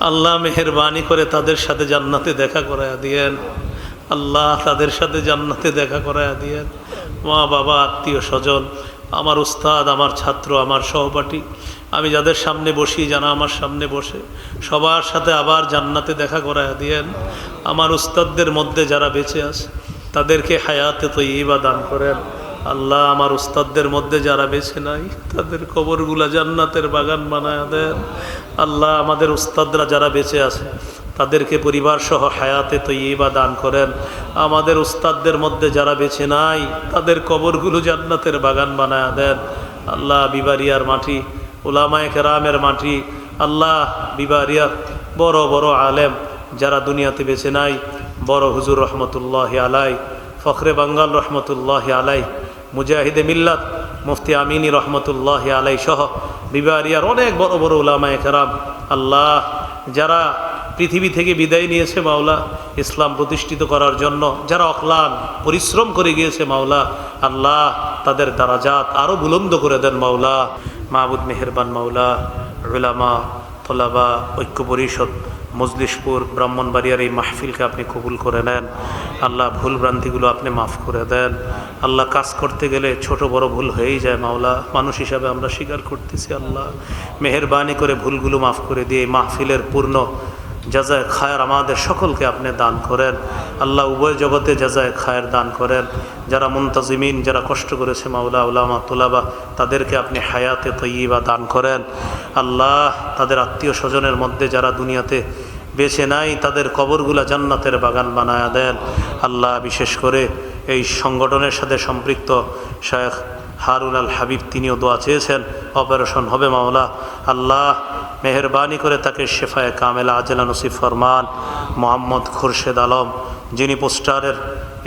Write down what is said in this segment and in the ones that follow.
আল্লাহ মেহরবানি করে তাদের সাথে জান্নাতে দেখা করায়া দিয়েন। আল্লাহ তাদের সাথে জান্নাতে দেখা করায়া দিয়েন। মা, বাবা, আত্মীয় স্বজন, আমার উস্তাদ, আমার ছাত্র, আমার সহপাঠী, আমি যাদের সামনে বসি, যারা আমার সামনে বসে, সবার সাথে আবার জান্নাতে দেখা করায়া দিয়েন। আমার উস্তাদদের মধ্যে যারা বেঁচে আছে, তাদেরকে হায়াতে তো ইবা দান করেন। আল্লাহ আমার উস্তাদদের মধ্যে যারা বেছে নাই তাদের কবরগুলা জান্নাতের বাগান বানায় দেন। আল্লাহ আমাদের উস্তাদরা যারা বেঁচে আছে, তাদেরকে পরিবার সহ হায়াতে তৈবা দান করেন। আমাদের উস্তাদদের মধ্যে যারা বেছে নাই, তাদের কবরগুলো জান্নাতের বাগান বানায় দেন। আল্লাহ বিবারিয়ার মাটি ওলামায় কেরামের মাটি, আল্লাহ বিবারিয়ার বড় বড় আলেম যারা দুনিয়াতে বেছে নাই, বড় হুজুর রহমতুল্লাহ আলাই ফখরে বাঙ্গাল রহমতুল্লাহ আলাই মুজাহিদে মিল্লাত, মুফতি আমিনী রহমতুল্লাহ আলাই সহ বিবারিয়ার অনেক বড় বড় উলামায় কেরাম। আল্লাহ যারা পৃথিবী থেকে বিদায় নিয়েছে মাওলা, ইসলাম প্রতিষ্ঠিত করার জন্য, যারা অক্লান, পরিশ্রম করে গিয়েছে মাওলা, আল্লাহ তাদের দারাজাত আরও বুলন্দ করে দেন মাওলা। মাহবুদ মেহেরবান মাওলা, উলামা, তোলাবা ঐক্য পরিষদ মজলিশপুর, ব্রাহ্মণবাড়িয়ার এই মাহফিলকে আপনি কবুল করে নেন। আল্লাহ ভুল ভ্রান্তিগুলো আপনি মাফ করে দেন। আল্লাহ কাজ করতে গেলে ছোট বড় ভুল হয়েই যায় মাওলা। মানুষ হিসাবে আমরা স্বীকার করতেছি আল্লাহ। মেহরবানি করে ভুলগুলো মাফ করে দিয়ে মাহফিলের পূর্ণ যাজায় খায়ের আমাদের সকলকে আপনি দান করেন। আল্লাহ উভয় জগতে যাজায় খায়ের দান করেন। যারা মুন্তাজিমিন, যারা কষ্ট করেছে মাওলা, উলামা, তুলাবা, তাদেরকে আপনি হায়াতে তৈবা দান করেন। আল্লাহ তাদের আত্মীয় স্বজনের মধ্যে যারা দুনিয়াতে বেছে নাই, তাদের কবরগুলা জান্নাতের বাগান বানায়া দেন। আল্লাহ বিশেষ করে এই সংগঠনের সাথে সম্পৃক্ত শেখ হারুন আল হাবিব তিনিও দোয়া চেয়েছেন, অপারেশন হবে মাওলা। আল্লাহ মেহরবানি করে তাকে শেফায় কামেলা আজেলা নসিফ ফরমান, মোহাম্মদ খুরশেদ আলম, যিনি পোস্টারের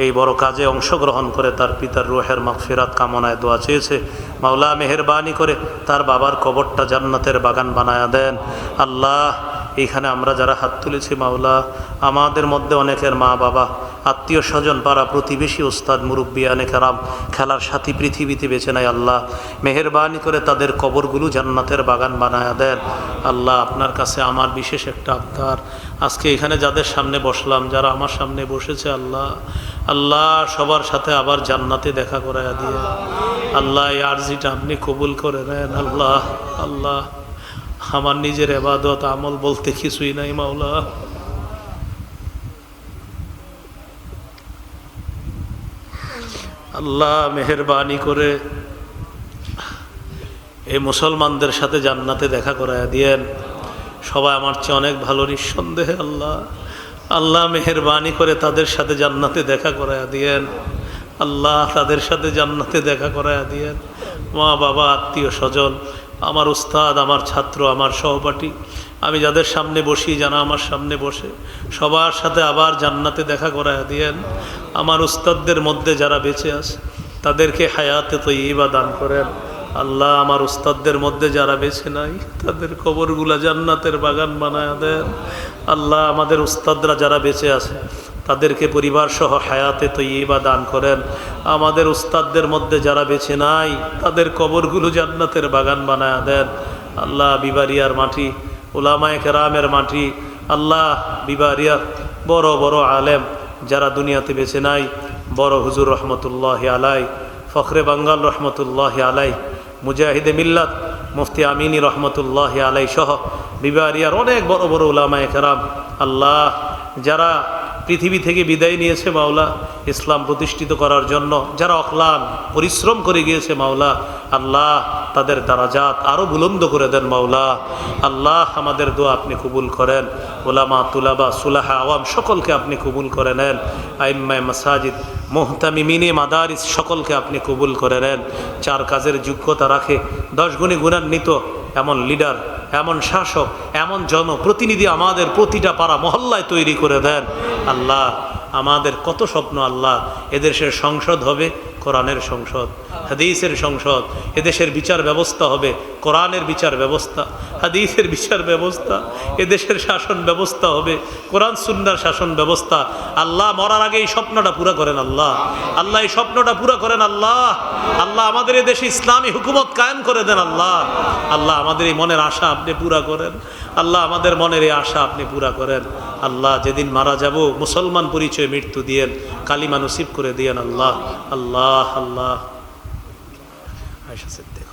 এই বড় কাজে অংশগ্রহণ করে তার পিতার রুহের মাগফিরাত কামনায় দোয়া চেয়েছে। মাওলা মেহরবানি করে তার বাবার কবরটা জান্নাতের বাগান বানায়া দেন। আল্লাহ, এইখানে আমরা যারা হাত তুলেছি মাওলা, আমাদের মধ্যে অনেকের মা বাবা আত্মীয় স্বজন, পাড়া প্রতিবেশী, ওস্তাদ, মুরব্বী, আনেকারাম, খেলার সাথী, পৃথিবীতে বেছে নেয় আল্লাহ। মেহরবানি করে তাদের কবরগুলো জান্নাতের বাগান বানায়া দেন। আল্লাহ আপনার কাছে আমার বিশেষ একটা আবদার। আজকে এখানে যাদের সামনে বসলাম, যারা আমার সামনে বসেছে, আল্লাহ আল্লাহ সবার সাথে আবার জান্নাতে দেখা করায়া দিয়ে। আল্লাহ, এই আর্জিটা আপনি কবুল করে নেন, আল্লাহ আল্লাহ। আমার নিজের এবাদত আমল বলতে কিছুই নাই, মাওলা। আল্লাহ মেহরবানি করে এই মুসলমানদের সাথে জান্নাতে দেখা করায় দিয়েন। সবাই আমার চেয়ে অনেক ভালো, নিঃসন্দেহে আল্লাহ। আল্লাহ মেহরবানি করে তাদের সাথে জান্নাতে দেখা করায় দিয়েন। আল্লাহ তাদের সাথে জান্নাতে দেখা করায় দিয়েন। মা, বাবা, আত্মীয়, স্বজন, আমার উস্তাদ, আমার ছাত্র, আমার সহপাঠী, আমি যাদের সামনে বসি, যারা আমার সামনে বসে, সবার সাথে আবার জান্নাতে দেখা করায় দিয়েন। আমার উস্তাদদের মধ্যে যারা বেঁচে আছে, তাদেরকে হায়াতে তো ইবা দান করেন। আল্লাহ আমার উস্তাদদের মধ্যে যারা বেছে নাই, তাদের কবরগুলা জান্নাতের বাগান বানায় দেন। আল্লাহ আমাদের উস্তাদরা যারা বেঁচে আছে, তাদেরকে পরিবার সহ হায়াতে তৈবা দান করেন। আমাদের উস্তাদদের মধ্যে যারা বেছে নাই, তাদের কবরগুলো জান্নাতের বাগান বানায় দেন। আল্লাহ বিবারিয়ার মাটি ওলামায় কেরামের মাটি, আল্লাহ বিবারিয়ার বড় বড় আলেম যারা দুনিয়াতে বেছে নাই, বড় হুজুর রহমতুল্লাহ আলাই ফখরে বাঙ্গাল রহমতুল্লাহ আলাই মুজাহিদে মিল্লাত, মুফতি আমিনী রহমতুল্লাহ আলাই সহ বিবারিয়ার অনেক বড় বড় উলামায় কেরাম, আল্লাহ, যারা পৃথিবী থেকে বিদায় নিয়েছে মাওলা ইসলাম প্রতিষ্ঠিত করার জন্য। যারা অক্লান, পরিশ্রম করে গিয়েছে মাওলা, আল্লাহ তাদের দারাজাত আরও বুলন্দ করে দেন মাওলা। আল্লাহ আমাদের দোয়া আপনি কবুল করেন। ওলামা, তুলাবা, সুলাহা, আওয়াম সকলকে আপনি কবুল করে নেন। আইম্মায় মাসাজিদ, মোহতামিমিনে মাদারিস সকলকে আপনি কবুল করে নেন। চার কাজের যোগ্যতা রাখে, দশ গুণে গুণান্বিত, এমন লিডার, এমন শাসক, এমন জনপ্রতিনিধি আমাদের প্রতিটা পাড়া মহল্লায় তৈরি করে দেন। আল্লাহ, আমাদের কত স্বপ্ন আল্লাহ, এদেশের সংসদ হবে কোরআনের সংসদ, হাদিসের সংসদ, এদেশের বিচার ব্যবস্থা হবে কোরআনের বিচার ব্যবস্থা, হাদিসের বিচার ব্যবস্থা, এদেশের শাসন ব্যবস্থা হবে কোরআন সুন্নার শাসন ব্যবস্থা। আল্লাহ মরার আগে এই স্বপ্নটা পুরা করেন আল্লাহ। আল্লাহ এই স্বপ্নটা পুরা করেন আল্লাহ। আল্লাহ আমাদের এই দেশে ইসলামী হুকুমত কায়েম করে দেন আল্লাহ। আল্লাহ আমাদের এই মনের আশা আপনি পুরা করেন। আল্লাহ আমাদের মনের এই আশা আপনি পুরা করেন। আল্লাহ, যেদিন মারা যাব, মুসলমান পরিচয় মৃত্যু দিয়েন, কালিমা নসিব করে দিয়েন আল্লাহ। আল্লাহ আল্লাহ। আয়সা সিদ্দিক